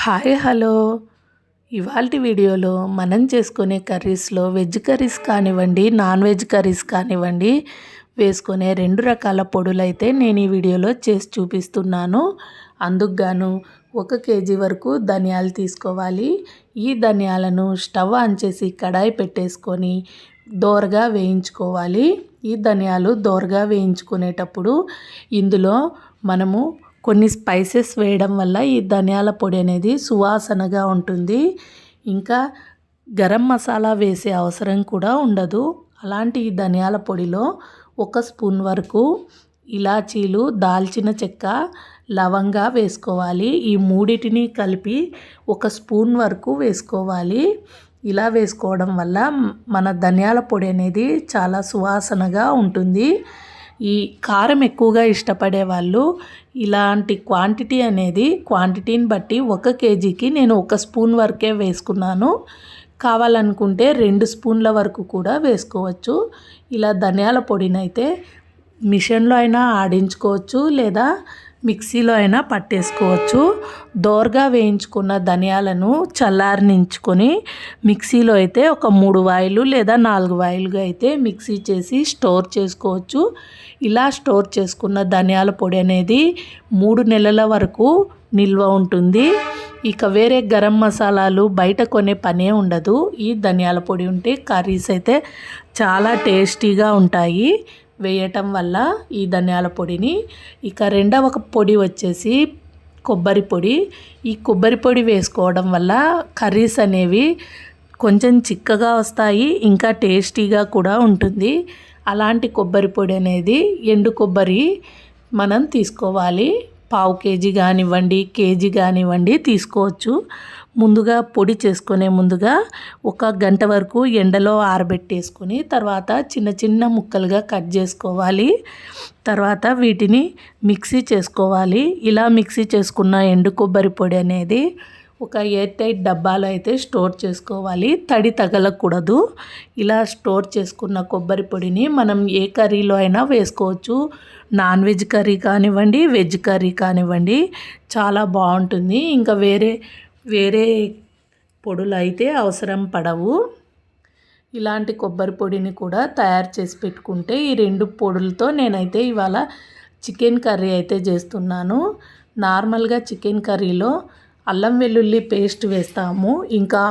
Hi hello. ఇవాళ వీడియోలో మనం చేసుకునే కర్రీస్లో వెజ్ కర్రీస్ కానివ్వండి నాన్ వెజ్ కర్రీస్ కానివ్వండి వేసుకునే రెండు రకాల పొడులు అయితే నేను ఈ వీడియోలో చేసి చూపిస్తున్నాను. అందుకుగాను ఒక కేజీ వరకు ధనియాలు తీసుకోవాలి. ఈ ధనియాలను స్టవ్ ఆన్ చేసి కడాయి పెట్టేసుకొని దోరగా వేయించుకోవాలి. ఈ ధనియాలు దోరగా వేయించుకునేటప్పుడు ఇందులో మనము కొన్ని స్పైసెస్ వేయడం వల్ల ఈ ధనియాల పొడి అనేది సువాసనగా ఉంటుంది. ఇంకా గరం మసాలా వేసే అవసరం కూడా ఉండదు. అలాంటి ఈ ధనియాల పొడిలో ఒక స్పూన్ వరకు ఇలాచీలు దాల్చిన చెక్క లవంగా వేసుకోవాలి. ఈ మూడిటిని కలిపి ఒక స్పూన్ వరకు వేసుకోవాలి. ఇలా వేసుకోవడం వల్ల మన ధనియాల పొడి అనేది చాలా సువాసనగా ఉంటుంది. ఈ కారం ఎక్కువగా ఇష్టపడే వాళ్ళు ఇలాంటి క్వాంటిటీ అనేది క్వాంటిటీని బట్టి ఒక కేజీకి నేను ఒక స్పూన్ వరకే వేసుకున్నాను. కావాలనుకుంటే రెండు స్పూన్ల వరకు కూడా వేసుకోవచ్చు. ఇలా ధనియాల పొడినైతే మిషన్లో అయినా ఆడించుకోవచ్చు లేదా మిక్సీలో అయినా పట్టేసుకోవచ్చు. దోరగా వేయించుకున్న ధనియాలను చల్లారనించుకొని మిక్సీలో అయితే ఒక మూడు వాయిలు లేదా నాలుగు వాయిలుగా అయితే మిక్సీ చేసి స్టోర్ చేసుకోవచ్చు. ఇలా స్టోర్ చేసుకున్న ధనియాల పొడి అనేది మూడు నెలల వరకు నిల్వ ఉంటుంది. ఇక వేరే గరం మసాలాలు బయట కొనే పనే ఉండదు. ఈ ధనియాల పొడి ఉంటే కర్రీస్ అయితే చాలా టేస్టీగా ఉంటాయి. వేయటం వల్ల ఈ ధనియాల పొడిని ఇక రెండవ పొడి వచ్చేసి కొబ్బరి పొడి. ఈ కొబ్బరి పొడి వేసుకోవడం వల్ల కర్రీస్ అనేవి కొంచెం చిక్కగా వస్తాయి ఇంకా టేస్టీగా కూడా ఉంటుంది. అలాంటి కొబ్బరి పొడి అనేది ఎండు కొబ్బరి మనం తీసుకోవాలి. పావు కేజీ కానివ్వండి కేజీ కానివ్వండి తీసుకోవచ్చు. ముందుగా పొడి చేసుకునే ముందుగా ఒక గంట వరకు ఎండలో ఆరబెట్టేసుకొని తర్వాత చిన్న చిన్న ముక్కలుగా కట్ చేసుకోవాలి. తర్వాత వీటిని మిక్సీ చేసుకోవాలి. ఇలా మిక్సీ చేసుకున్న ఎండు కొబ్బరి పొడి అనేది ఒక ఎయిర్ టైట్ డబ్బాలో అయితే స్టోర్ చేసుకోవాలి. తడి తగలకూడదు. ఇలా స్టోర్ చేసుకున్న కొబ్బరి పొడిని మనం ఏ కర్రీలో అయినా వేసుకోవచ్చు. నాన్ వెజ్ కర్రీ కానివ్వండి వెజ్ కర్రీ కానివ్వండి చాలా బాగుంటుంది. ఇంకా వేరే వేరే పొడులు అయితే అవసరం పడవు. ఇలాంటి కొబ్బరి పొడిని కూడా తయారు చేసి పెట్టుకుంటే ఈ రెండు పొడులతో నేనైతే ఇవాళ చికెన్ కర్రీ అయితే చేస్తున్నాను. నార్మల్గా చికెన్ కర్రీలో అల్లం వెల్లుల్లి పేస్ట్ వేస్తాము. ఇంకా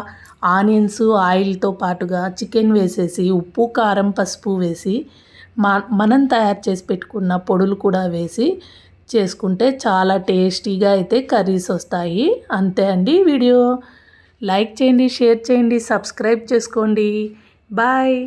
ఆనియన్స్ ఆయిల్తో పాటుగా చికెన్ వేసేసి ఉప్పు కారం పసుపు వేసి మా మనం తయారు చేసి పెట్టుకున్న పొడులు కూడా వేసి చేసుకుంటే చాలా టేస్టీగా అయితే కర్రీస్ వస్తాయి. అంతే అండి వీడియో. లైక్ చేయండి షేర్ చేయండి సబ్స్క్రైబ్ చేసుకోండి. బాయ్.